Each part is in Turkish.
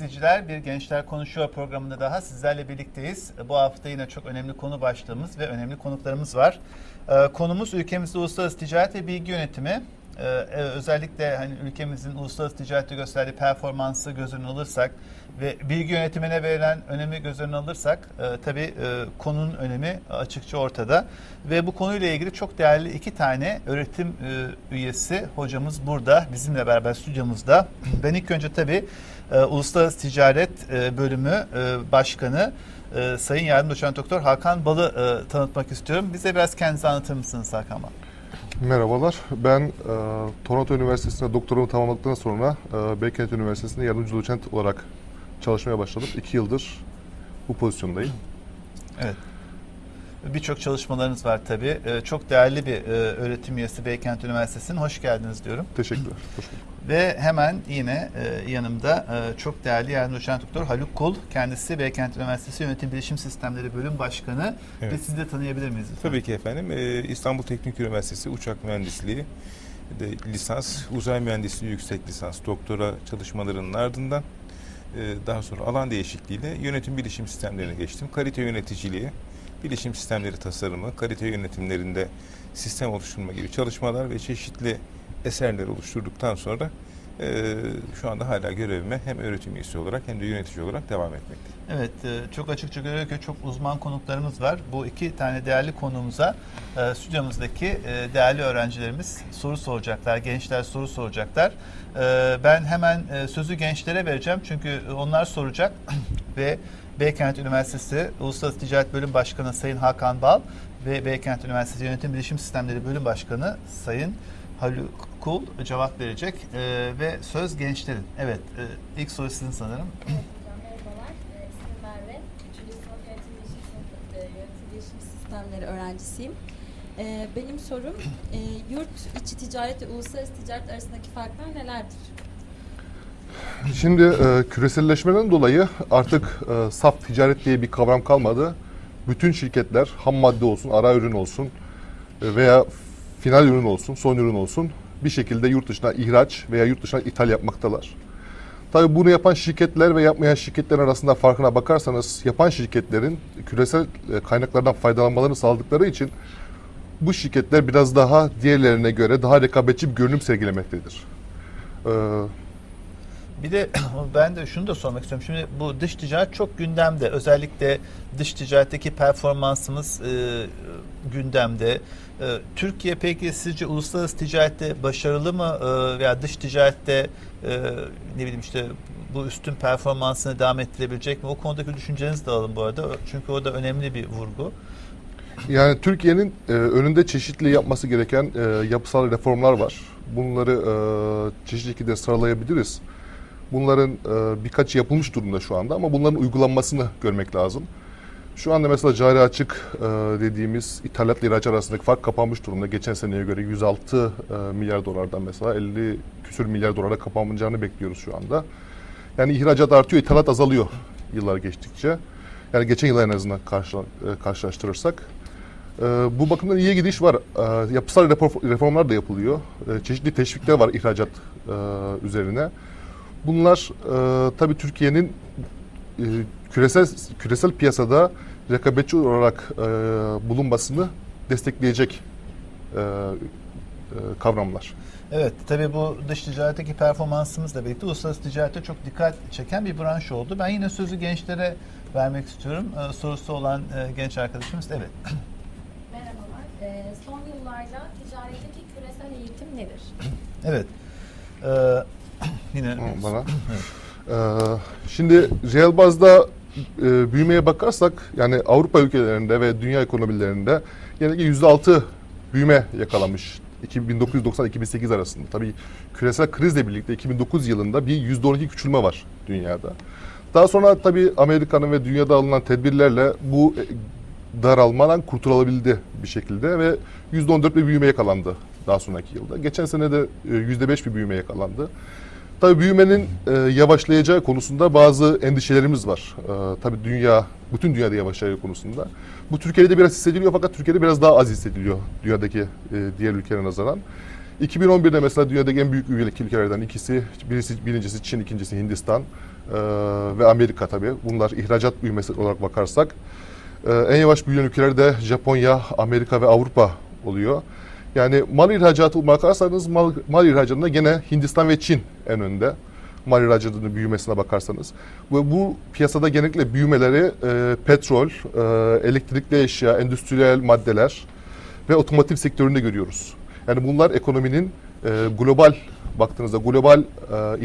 İzleyiciler, bir Gençler Konuşuyor programında daha sizlerle birlikteyiz. Bu hafta yine çok önemli konu başlığımız ve önemli konuklarımız var. Ee, konumuz ülkemizde uluslararası ticaret ve bilgi yönetimi. Ee, e, özellikle hani ülkemizin uluslararası ticarette gösterdiği performansı göz önüne alırsak ve bilgi yönetimine verilen önemi göz önüne alırsak e, tabii e, konunun önemi açıkça ortada. Ve bu konuyla ilgili çok değerli iki tane öğretim e, üyesi hocamız burada bizimle beraber stüdyomuzda. Ben ilk önce tabii e, Uluslararası Ticaret e, Bölümü e, Başkanı e, Sayın Yardım Doçent Doktor Hakan Bal'ı e, tanıtmak istiyorum. Bize biraz kendinizi anlatır mısınız Hakan Bal? Merhabalar. Ben e, Toronto Üniversitesi'nde doktoramı tamamladıktan sonra e, Beykent Üniversitesi'nde yardımcı doçent olarak çalışmaya başladım. İki yıldır bu pozisyondayım. Evet. Birçok çalışmalarınız var tabii. E, çok değerli bir e, öğretim üyesi Beykent Üniversitesi'nin. Hoş geldiniz diyorum. Teşekkürler. Hoş bulduk. Ve hemen yine e, yanımda e, çok değerli yardımcı doçent doktor Haluk Kul. Kendisi Beykent Üniversitesi Yönetim Bilişim Sistemleri Bölüm Başkanı. Evet. Ve sizi de tanıyabilir miyiz? lütfen? Tabii ki efendim. Ee, İstanbul Teknik Üniversitesi Uçak Mühendisliği de lisans, uzay mühendisliği yüksek lisans, doktora çalışmalarının ardından daha sonra alan değişikliğiyle yönetim bilişim sistemlerine geçtim. Kalite yöneticiliği, bilişim sistemleri tasarımı, kalite yönetimlerinde sistem oluşturma gibi çalışmalar ve çeşitli eserler oluşturduktan sonra e, şu anda hala görevime hem öğretim üyesi olarak hem de yönetici olarak devam etmekteyim. Evet, e, çok açıkça görüyor ki çok uzman konuklarımız var. Bu iki tane değerli konuğumuza e, stüdyomuzdaki e, değerli öğrencilerimiz soru soracaklar, gençler soru soracaklar. E, Ben hemen sözü gençlere vereceğim çünkü onlar soracak ve Beykent Üniversitesi Uluslararası Ticaret Bölüm Başkanı Sayın Hakan Bal ve Beykent Üniversitesi Yönetim Bilişim Sistemleri Bölüm Başkanı Sayın Haluk Kul cevap verecek E, ve söz gençlerin. Evet, e, ilk soru sizin sanırım. Evet e, öğrencisiyim. Ee, benim sorum e, yurt içi ticaret ve uluslararası ticaret arasındaki farklar nelerdir? Şimdi e, küreselleşmeden dolayı artık e, saf ticaret diye bir kavram kalmadı. Bütün şirketler ham madde olsun, ara ürün olsun e, veya final ürün olsun, son ürün olsun bir şekilde yurt dışına ihraç veya yurt dışına ithal yapmaktalar. Tabii bunu yapan şirketler ve yapmayan şirketlerin arasında farkına bakarsanız yapan şirketlerin küresel e, kaynaklardan faydalanmalarını sağladıkları için bu şirketler biraz daha diğerlerine göre daha rekabetçi bir görünüm sergilemektedir. Ee, Bir de ben de şunu da sormak istiyorum. Şimdi bu dış ticaret çok gündemde. Özellikle dış ticaretteki performansımız e, gündemde. E, Türkiye peki sizce uluslararası ticarette başarılı mı E, veya dış ticarette e, ne bileyim işte bu üstün performansını devam ettirebilecek mi? O konudaki düşüncenizi de alın bu arada. Çünkü o da önemli bir vurgu. Yani Türkiye'nin e, önünde çeşitli yapması gereken e, yapısal reformlar var. Bunları e, çeşitli şekilde sıralayabiliriz. Bunların e, birkaç yapılmış durumda şu anda ama bunların uygulanmasını görmek lazım. Şu anda mesela cari açık e, dediğimiz ithalatla ihraç arasındaki fark kapanmış durumda. Geçen seneye göre 106 e, milyar dolardan mesela 50 küsür milyar dolara kapanacağını bekliyoruz şu anda. Yani ihracat artıyor, ithalat azalıyor yıllar geçtikçe. Yani geçen yıl en azından karşıla- e, karşılaştırırsak. Ee, bu bakımdan iyi gidiş var. Ee, yapısal reformlar da yapılıyor. Ee, çeşitli teşvikler var ihracat e, üzerine. Bunlar e, tabii Türkiye'nin e, küresel küresel piyasada rekabetçi olarak e, bulunmasını destekleyecek e, e, kavramlar. Evet, tabii bu dış ticaretteki performansımızla birlikte uluslararası ticarette çok dikkat çeken bir branş oldu. Ben yine sözü gençlere vermek istiyorum. Ee, sorusu olan e, genç arkadaşımız, evet. Merhabalar. Ee, son yıllarda ticaretteki küresel eğitim nedir? Evet. Ee, yine Bana. Ee, şimdi reel bazda e, büyümeye bakarsak yani Avrupa ülkelerinde ve dünya ekonomilerinde genellikle %6 büyüme yakalamış 1990-2008 arasında. Tabii küresel krizle birlikte 2009 yılında bir %12 küçülme var dünyada. Daha sonra tabii Amerika'nın ve dünyada alınan tedbirlerle bu e, daralmadan kurtulabildi bir şekilde ve %14 bir büyüme yakalandı daha sonraki yılda. Geçen sene de e, %5 bir büyüme yakalandı. Tabii büyümenin e, yavaşlayacağı konusunda bazı endişelerimiz var. E, tabii dünya, bütün dünyada yavaşlayacağı konusunda. Bu Türkiye'de de biraz hissediliyor fakat Türkiye'de biraz daha az hissediliyor dünyadaki e, diğer ülkelere nazaran. 2011'de mesela dünyadaki en büyük üyelik ülkelerden ikisi, birisi, birincisi Çin, ikincisi Hindistan e, ve Amerika tabii. Bunlar ihracat büyümesi olarak bakarsak. E, en yavaş büyüyen ülkeler de Japonya, Amerika ve Avrupa oluyor. Yani mal ihracatı bakarsanız mal, mal ihracatında gene Hindistan ve Çin en önde. Mal ihracatının büyümesine bakarsanız. Ve bu piyasada genellikle büyümeleri e, petrol, e, elektrikli eşya, endüstriyel maddeler ve otomotiv sektöründe görüyoruz. Yani bunlar ekonominin e, global baktığınızda global e,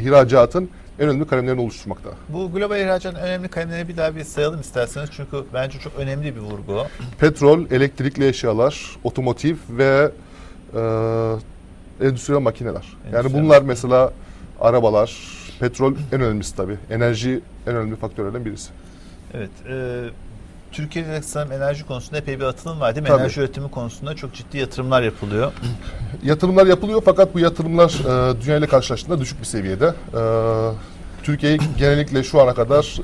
ihracatın en önemli kalemlerini oluşturmakta. Bu global ihracatın önemli kalemleri bir daha bir sayalım isterseniz. Çünkü bence çok önemli bir vurgu. Petrol, elektrikli eşyalar, otomotiv ve e, endüstriyel makineler. Yani Endüstriyel bunlar mesela arabalar, petrol en önemlisi tabii. Enerji en önemli faktörlerden birisi. Evet. E, Türkiye'de de sanırım enerji konusunda epey bir atılım var değil mi? Tabii. Enerji üretimi konusunda çok ciddi yatırımlar yapılıyor. Yatırımlar yapılıyor fakat bu yatırımlar e, dünya ile karşılaştığında düşük bir seviyede. E, Türkiye genellikle şu ana kadar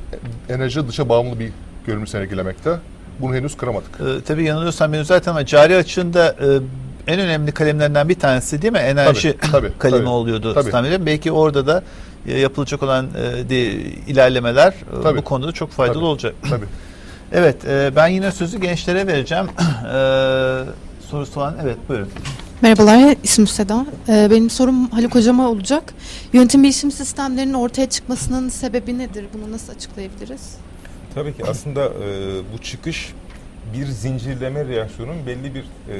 enerji dışa bağımlı bir görünüm sergilemekte. Bunu henüz kıramadık. E, tabii yanılıyorsam beni zaten ama cari açığında e, en önemli kalemlerinden bir tanesi değil mi? Enerji Tabii, tabii, kalemi tabii. oluyordu. Tabii. Belki orada da e, yapılacak olan e, ilerlemeler e, Tabii. bu konuda çok faydalı Tabii. olacak. Tabii. Evet, e, ben yine sözü gençlere vereceğim. E, sorusu olan, evet buyurun. Merhabalar, ismim Seda. Ee, benim sorum Haluk Hocam'a olacak. Yönetim bilişim sistemlerinin ortaya çıkmasının sebebi nedir? Bunu nasıl açıklayabiliriz? Tabii ki aslında e, bu çıkış bir zincirleme reaksiyonun belli bir e,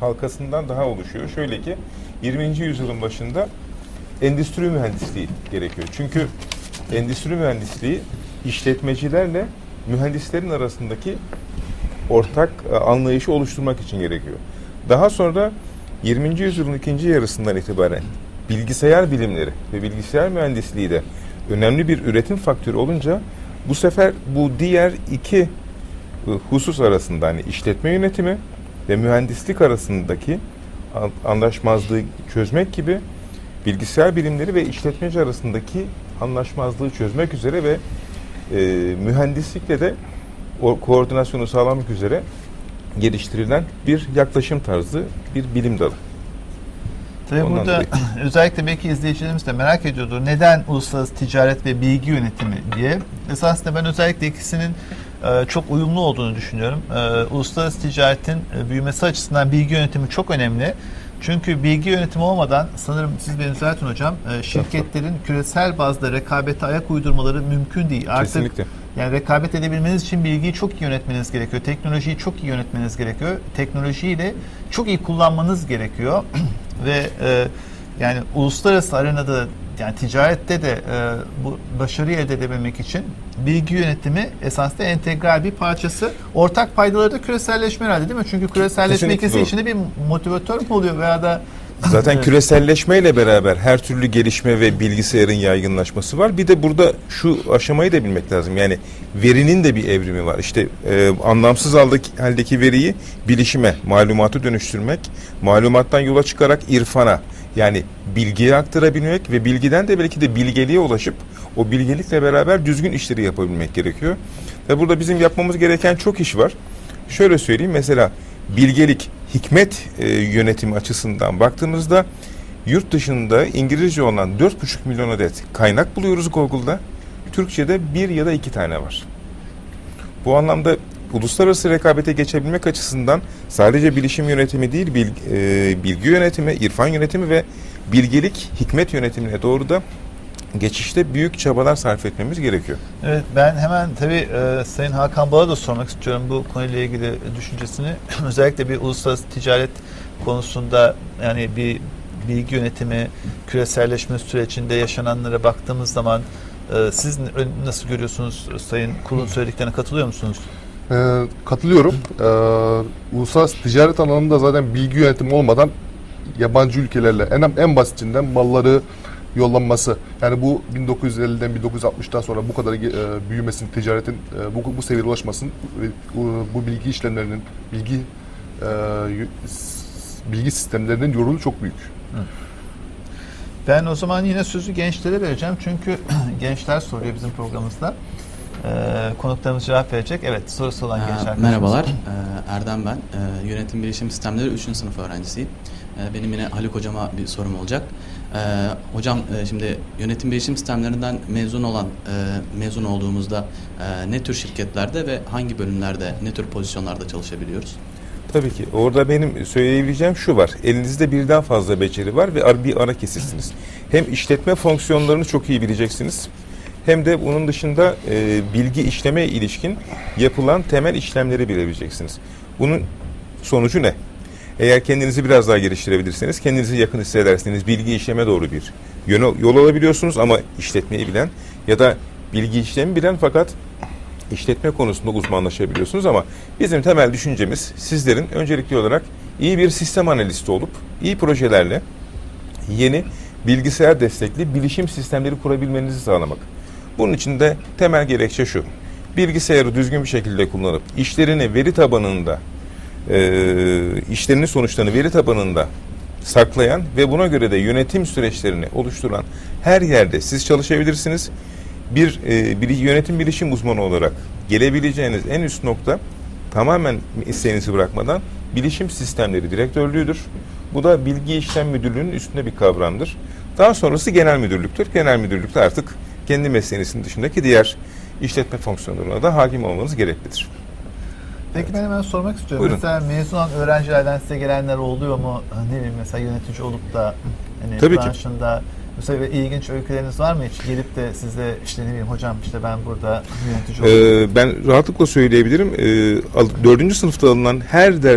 halkasından daha oluşuyor. Şöyle ki 20. yüzyılın başında endüstri mühendisliği gerekiyor. Çünkü endüstri mühendisliği işletmecilerle mühendislerin arasındaki ortak e, anlayışı oluşturmak için gerekiyor. Daha sonra 20. yüzyılın ikinci yarısından itibaren bilgisayar bilimleri ve bilgisayar mühendisliği de önemli bir üretim faktörü olunca bu sefer bu diğer iki e, husus arasında hani işletme yönetimi ve mühendislik arasındaki an- anlaşmazlığı çözmek gibi bilgisayar bilimleri ve işletmeci arasındaki anlaşmazlığı çözmek üzere ve e, mühendislikle de o koordinasyonu sağlamak üzere geliştirilen bir yaklaşım tarzı bir bilim dalı. Tabii Ondan burada dolayı. özellikle belki izleyicilerimiz de merak ediyordur. Neden uluslararası ticaret ve bilgi yönetimi diye. Esasında ben özellikle ikisinin çok uyumlu olduğunu düşünüyorum. E, uluslararası ticaretin e, büyümesi açısından bilgi yönetimi çok önemli. Çünkü bilgi yönetimi olmadan sanırım siz beni düzeltin hocam e, şirketlerin küresel bazda rekabete ayak uydurmaları mümkün değil. Artık Kesinlikle. yani rekabet edebilmeniz için bilgiyi çok iyi yönetmeniz gerekiyor. Teknolojiyi çok iyi yönetmeniz gerekiyor. Teknolojiyi de çok iyi kullanmanız gerekiyor. Ve e, yani uluslararası arenada yani ticarette de e, bu başarıyı elde edebilmek için bilgi yönetimi esasında entegral bir parçası. Ortak paydaları da küreselleşme herhalde değil mi? Çünkü küreselleşme Kesinlikle ikisi içinde bir motivatör mü oluyor veya da Zaten Evet. küreselleşmeyle beraber her türlü gelişme ve bilgisayarın yaygınlaşması var. Bir de burada şu aşamayı da bilmek lazım. Yani verinin de bir evrimi var. İşte e, anlamsız haldeki, haldeki veriyi bilişime, malumatı dönüştürmek, malumattan yola çıkarak irfana yani bilgiye aktarabilmek ve bilgiden de belki de bilgeliğe ulaşıp o bilgelikle beraber düzgün işleri yapabilmek gerekiyor. Ve burada bizim yapmamız gereken çok iş var. Şöyle söyleyeyim mesela bilgelik, hikmet e, yönetimi açısından baktığımızda yurt dışında İngilizce olan 4,5 milyon adet kaynak buluyoruz Google'da. Türkçe'de bir ya da iki tane var. Bu anlamda uluslararası rekabete geçebilmek açısından sadece bilişim yönetimi değil, bil- e, bilgi yönetimi, irfan yönetimi ve bilgelik, hikmet yönetimine doğru da geçişte büyük çabalar sarf etmemiz gerekiyor. Evet ben hemen tabii e, Sayın Hakan Bal'a da sormak istiyorum bu konuyla ilgili düşüncesini. Özellikle bir uluslararası ticaret konusunda yani bir bilgi yönetimi, küreselleşme sürecinde yaşananlara baktığımız zaman e, siz nasıl görüyorsunuz Sayın Kul'un söylediklerine katılıyor musunuz? Ee, katılıyorum. Ee, uluslararası ticaret alanında zaten bilgi yönetimi olmadan yabancı ülkelerle en en basitinden malları yollanması. Yani bu 1950'den 1960'tan sonra bu kadar e, büyümesinin, ticaretin e, bu, bu seviyeye ulaşmasının ve bu, bilgi işlemlerinin, bilgi e, bilgi sistemlerinin yorulu çok büyük. Ben o zaman yine sözü gençlere vereceğim çünkü gençler soruyor bizim programımızda. E, konuklarımız cevap verecek. Evet sorusu olan Ee, genç arkadaşımız. Merhabalar, ee, Erdem ben. Ee, Yönetim Bilişim Sistemleri 3. sınıf öğrencisiyim. Ee, Benim yine Haluk Hocama bir sorum olacak. Ee, hocam e, şimdi yönetim bilişim sistemlerinden mezun olan, e, mezun olduğumuzda e, ne tür şirketlerde ve hangi bölümlerde, ne tür pozisyonlarda çalışabiliyoruz? Tabii ki. Orada benim söyleyebileceğim şu var. Elinizde birden fazla beceri var ve ar- bir ara kesisiniz. Hem işletme fonksiyonlarını çok iyi bileceksiniz. Hem de bunun dışında e, bilgi işleme ilişkin yapılan temel işlemleri bilebileceksiniz. Bunun sonucu ne? Eğer kendinizi biraz daha geliştirebilirseniz, kendinizi yakın hissederseniz bilgi işleme doğru bir yön, yol alabiliyorsunuz ama işletmeyi bilen ya da bilgi işlemi bilen fakat işletme konusunda uzmanlaşabiliyorsunuz ama bizim temel düşüncemiz sizlerin öncelikli olarak iyi bir sistem analisti olup iyi projelerle yeni bilgisayar destekli bilişim sistemleri kurabilmenizi sağlamak. Bunun için de temel gerekçe şu. Bilgisayarı düzgün bir şekilde kullanıp işlerini veri tabanında e, işlerinin sonuçlarını veri tabanında saklayan ve buna göre de yönetim süreçlerini oluşturan her yerde siz çalışabilirsiniz. Bir, e, bir yönetim bilişim uzmanı olarak gelebileceğiniz en üst nokta tamamen mesleğinizi bırakmadan bilişim sistemleri direktörlüğüdür. Bu da bilgi işlem müdürlüğünün üstünde bir kavramdır. Daha sonrası genel müdürlüktür. Genel müdürlükte artık kendi mesleğinizin dışındaki diğer işletme fonksiyonlarına da hakim olmanız gereklidir. Peki ben hemen sormak istiyorum. Buyurun. Mesela mezun olan öğrencilerden size gelenler oluyor mu? Ne bileyim mesela yönetici olup da hani Tabii ki. branşında mesela böyle ilginç öyküleriniz var mı hiç? Gelip de size işte ne bileyim hocam işte ben burada yönetici oldum. Ee, ben rahatlıkla söyleyebilirim. Ee, dördüncü sınıfta alınan her ders